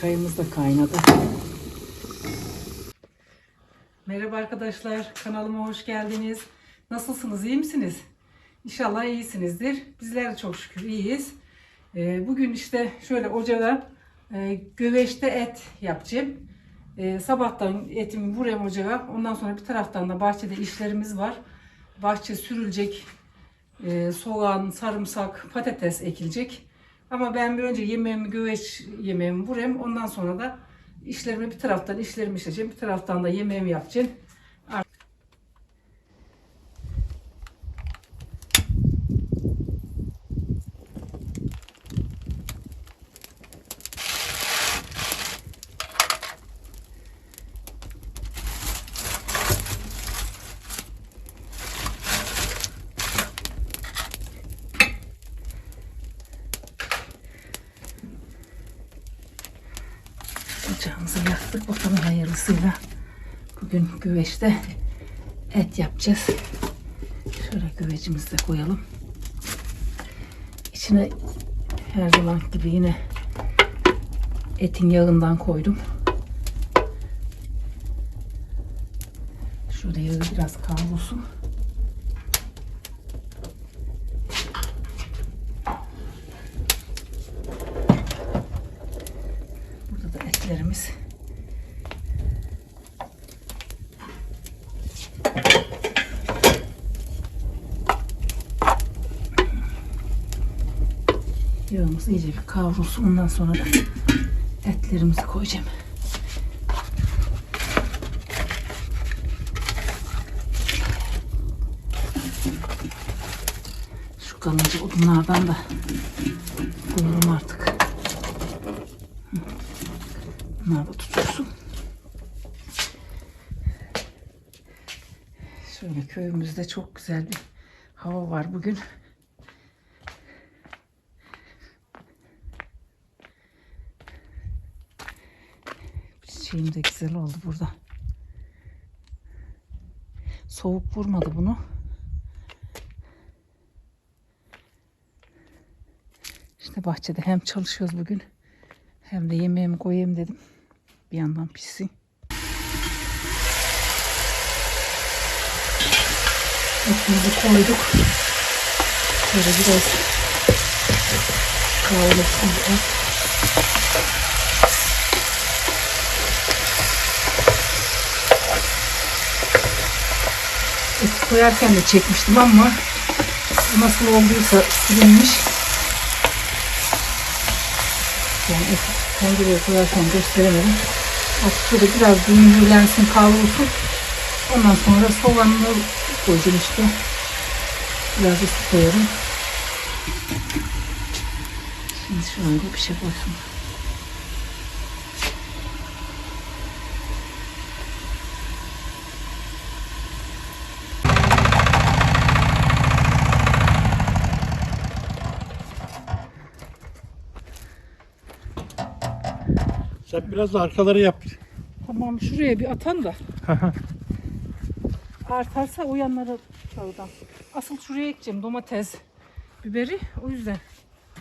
Çayımız da kaynadı. Merhaba arkadaşlar, kanalıma hoş geldiniz. Nasılsınız, iyi misiniz? İnşallah iyisinizdir. Bizler de çok şükür iyiyiz. Ee, bugün işte şöyle ocağa e, güveçte et yapacağım. Ee, sabahtan etimi vurayım ocağa. Ondan sonra bir taraftan da bahçede işlerimiz var. Bahçe sürülecek. Ee, soğan, sarımsak, patates ekilecek. Ama ben bir önce yemeğimi, güveç yemeğimi vurayım. Ondan sonra da işlerimi bir taraftan işlerimi işleyeceğim. Bir taraftan da yemeğimi yapacağım. Hayırlısıyla. Bugün güveçte et yapacağız. Şöyle güvecimizi de koyalım. İçine her zaman gibi yine etin yağından koydum. Şöyle yağı biraz kavrulsun. Burada da etlerimiz. Yağımız iyice bir kavrulsun. Ondan sonra da etlerimizi koyacağım. Şu kalınca odunlardan da koyalım artık. Bunlar da tutulsun. Şöyle köyümüzde çok güzel bir hava var bugün. Çiçeğim de güzel oldu burada. Soğuk vurmadı bunu. İşte bahçede hem çalışıyoruz bugün hem de yemeğimi koyayım dedim. Bir yandan pişsin. Etimizi koyduk. Şöyle biraz kavrulsun bu et. Et koyarken de çekmiştim ama nasıl olduysa silinmiş. Yani tencereye koyarken gösteremedim. Şöyle biraz büyülensin, kavrulsun. Ondan sonra soğanını koyacağım işte. Biraz da su koyarım. Şimdi şöyle bir şey koysun. Biraz da arkaları yap. Tamam şuraya bir atan da. Artarsa o yanlara şuradan. Asıl şuraya ekeceğim domates, biberi. O yüzden.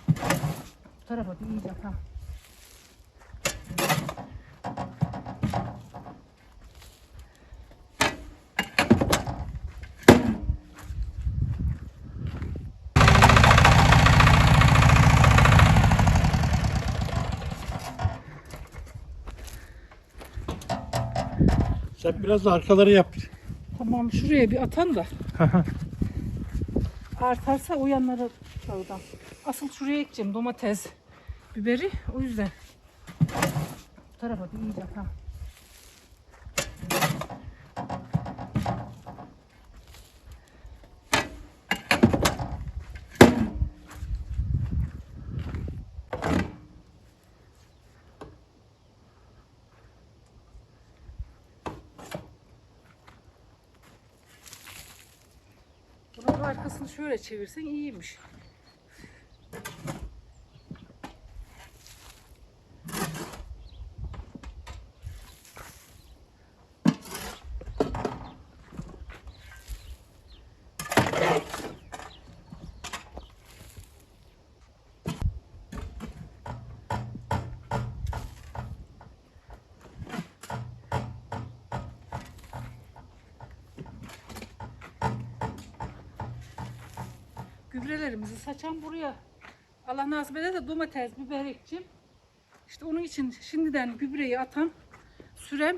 Bu tarafa bir iyice atan. Sen biraz da arkaları yap. Tamam şuraya bir atan da. Artarsa o yanlara şuradan. Asıl şuraya ekeceğim domates, biberi. O yüzden. Bu tarafa bir iyice atan. Arkasını şöyle çevirsen iyiymiş. Gübrelerimizi saçan buraya. Allah nasip eder de domates, biber ekeceğim. İşte onun için şimdiden gübreyi atan sürem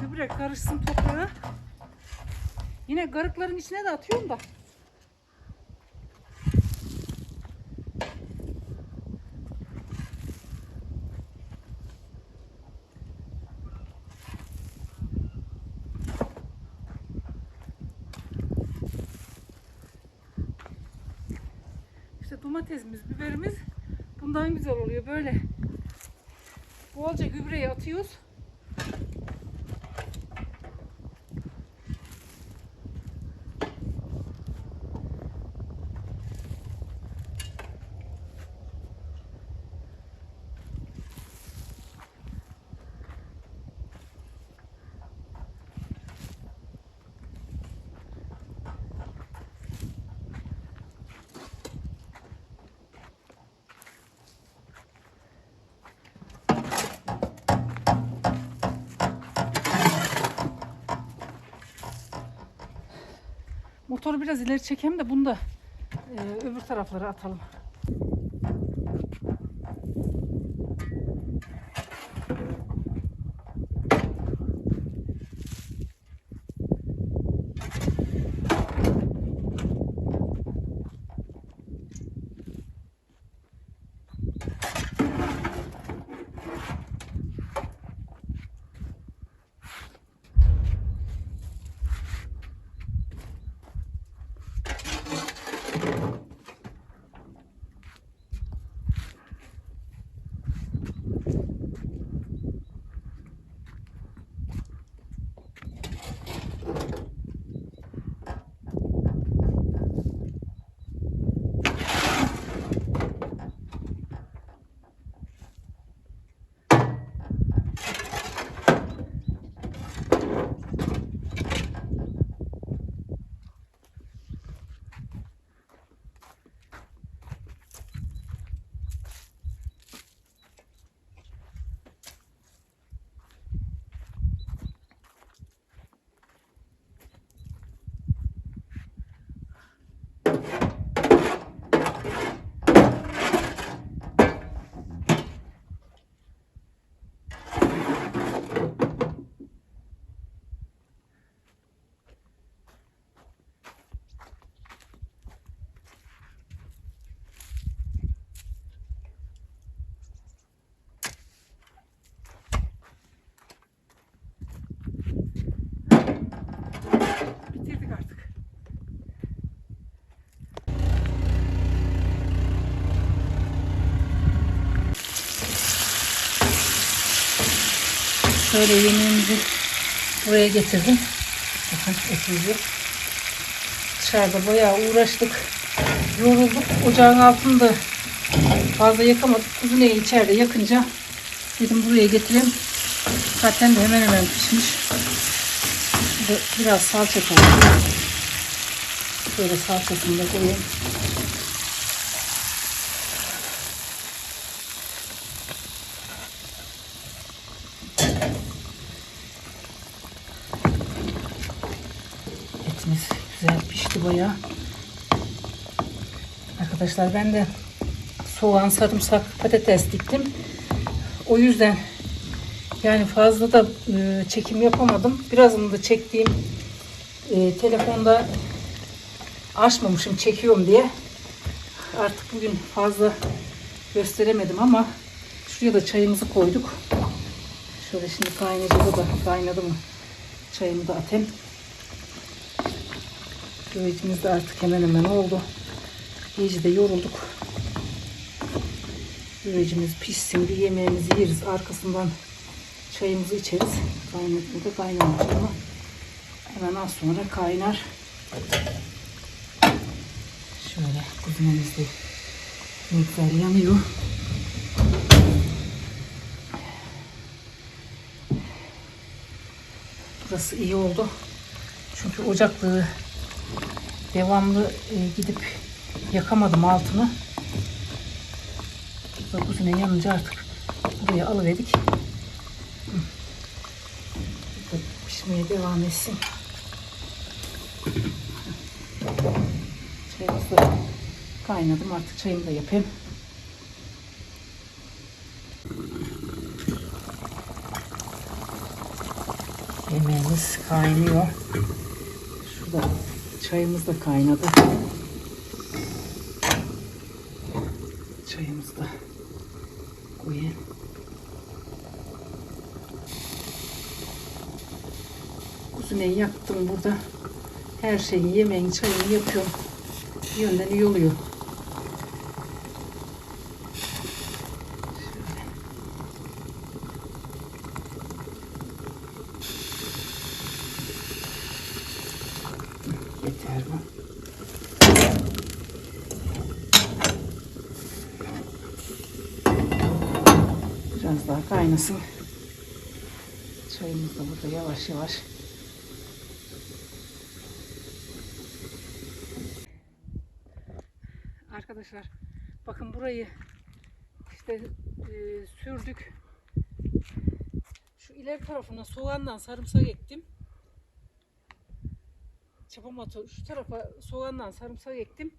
gübre karışsın toprağa. Yine garıkların içine de atıyorum da. Domatesimiz, biberimiz bundan güzel oluyor. Böyle bolca gübreyi atıyoruz. Motoru biraz ileri çekeyim de bunu da e, öbür taraflara atalım. Şöyle yemeğimizi buraya getirdim. Bakın oturuyor. Dışarıda bayağı uğraştık. Yorulduk. Ocağın altında fazla yakamadık. Kuzuneyi içeride yakınca dedim buraya getireyim. Zaten de hemen hemen pişmiş. Biraz salça koyayım. Şöyle salçasını da koyayım. Bayağı. Arkadaşlar ben de soğan, sarımsak, patates diktim. O yüzden yani fazla da e, çekim yapamadım. Birazını da çektiğim e, telefonda açmamışım çekiyorum diye. Artık bugün fazla gösteremedim ama şuraya da çayımızı koyduk. Şöyle şimdi kaynayacak da kaynadı mı çayımı da atayım. Güvecimiz de artık hemen hemen oldu. İyice de yorulduk. Güvecimiz pişsin bir yemeğimizi yeriz. Arkasından çayımızı içeriz. Kaynatma da kaynamadı ama hemen az sonra kaynar. Şöyle kuzumuz da güzel yanıyor. Burası iyi oldu. Çünkü ocaklığı devamlı e, gidip yakamadım altını. Kuzine yanınca artık buraya alıverdik. Pişmeye devam etsin. Çayımız kaynadım artık çayımı da yapayım. Yemeğimiz kaynıyor. Şurada çayımız da kaynadı. Çayımızı da koyayım. Kuzuneyi yaktım burada. Her şeyi, yemeğin, çayını yapıyorum. Yönden iyi oluyor. Şöyle. Yeter bu. Biraz daha kaynasın. Çayımız da burada yavaş yavaş. Arkadaşlar bakın burayı işte e, sürdük. Şu ileri tarafına soğandan sarımsak ektim. Çapamato şu tarafa soğandan sarımsak ektim.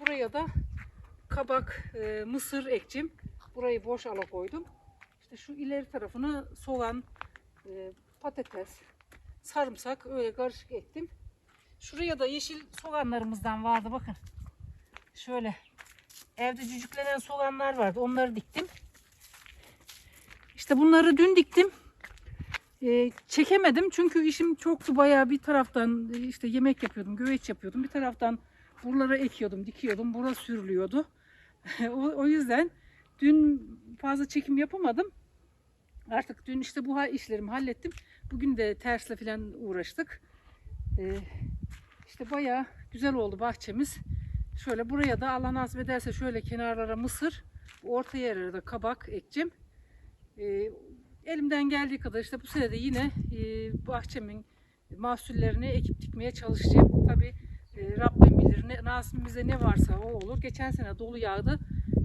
Buraya da kabak, e, mısır ektim. Burayı boş ala koydum. İşte şu ileri tarafına soğan, e, patates, sarımsak öyle karışık ektim. Şuraya da yeşil soğanlarımızdan vardı bakın. Şöyle evde cücüklenen soğanlar vardı. Onları diktim. İşte bunları dün diktim. Ee, çekemedim çünkü işim çoktu bayağı bir taraftan e, işte yemek yapıyordum, güveç yapıyordum. Bir taraftan buralara ekiyordum, dikiyordum. Bura sürülüyordu. o, o yüzden dün fazla çekim yapamadım. Artık dün işte bu işlerimi hallettim. Bugün de tersle falan uğraştık. Ee, işte bayağı güzel oldu bahçemiz. Şöyle buraya da Allah nasip ederse şöyle kenarlara mısır, orta yerlere de kabak ekeceğim. Ee, elimden geldiği kadar işte bu sene de yine e, bahçemin mahsullerini ekip dikmeye çalışacağım. Tabi Rabbim bilir ne, nasibimizde ne varsa o olur. Geçen sene dolu yağdı.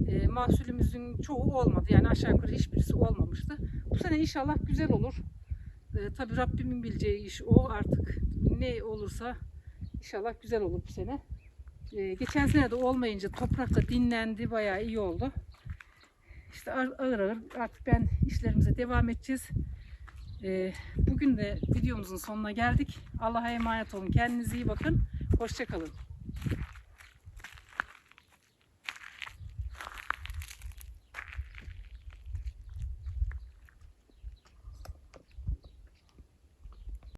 E, mahsulümüzün çoğu olmadı. Yani aşağı yukarı hiçbirisi olmamıştı. Bu sene inşallah güzel olur. E, Tabi Rabbimin bileceği iş o artık ne olursa inşallah güzel olur bu sene. Ee, geçen sene de olmayınca toprak da dinlendi. Bayağı iyi oldu. İşte ağır ağır artık ben işlerimize devam edeceğiz. Ee, bugün de videomuzun sonuna geldik. Allah'a emanet olun. Kendinize iyi bakın. Hoşçakalın.